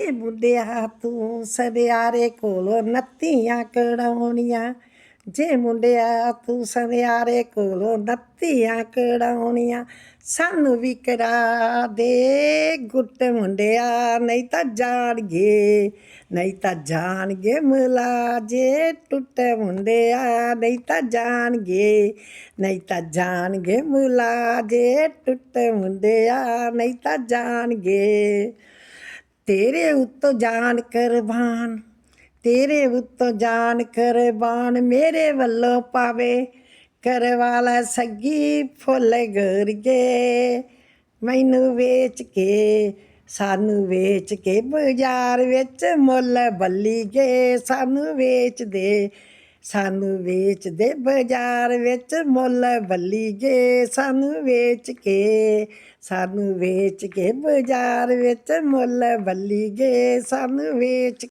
ਇਹ ਮੁੰਡਿਆ ਤੂੰ ਸਦਿਆਰੇ ਕੋਲੋਂ ਨੱਤੀਆਂ ਕੜਾਉਣੀਆਂ ਜੇ ਮੁੰਡਿਆ ਤੂੰ ਸਦਿਆਰੇ ਕੋਲੋਂ ਨੱਤੀਆਂ ਕੜਾਉਣੀਆਂ ਸਾਨੂੰ ਵੀ ਕਰਾ ਦੇ ਗੁੱਟ ਮੁੰਡਿਆ, ਨਹੀਂ ਤਾਂ ਜਾਣਗੇ, ਨਹੀਂ ਤਾਂ ਜਾਣਗੇ ਮੁਲਾਜੇ ਟੁੱਟੇ ਮੁੰਡਿਆ, ਨਹੀਂ ਤਾਂ ਜਾਣਗੇ, ਨਹੀਂ ਤਾਂ ਜਾਣਗੇ ਮੁਲਾਜੇ ਟੁੱਟੇ ਮੁੰਡਿਆ, ਨਹੀਂ ਤਾਂ ਜਾਣਗੇ। ਤੇਰੇ ਉੱਤੋਂ ਜਾਨ ਕੁਰਬਾਨ ਤੇਰੇ ਉੱਤੋਂ ਜਾਨ ਕੁਰਬਾਨ ਮੇਰੇ ਵੱਲੋਂ ਪਾਵੇ। ਕਰਵਾਲਾ ਸੱਗੀ ਫੁੱਲ ਗਰਗੇ ਮੈਨੂੰ ਵੇਚ ਕੇ, ਸਾਨੂੰ ਵੇਚ ਕੇ ਬਾਜ਼ਾਰ ਵਿੱਚ ਮੁੱਲ ਬੱਲੀ ਗਏ ਸਾਨੂੰ ਵੇਚ ਦੇ ਸਾਨੂੰ ਵੇਚ ਦੇ ਬਾਜ਼ਾਰ ਵਿੱਚ, ਮੁੱਲ ਬੱਲੀ ਗੇ ਸਾਨੂੰ ਵੇਚ ਕੇ। ਸਾਨੂੰ ਵੇਚ ਕੇ ਬਾਜ਼ਾਰ ਵਿੱਚ, ਮੁੱਲ ਬੱਲੀ ਗੇ ਸਾਨੂੰ ਵੇਚ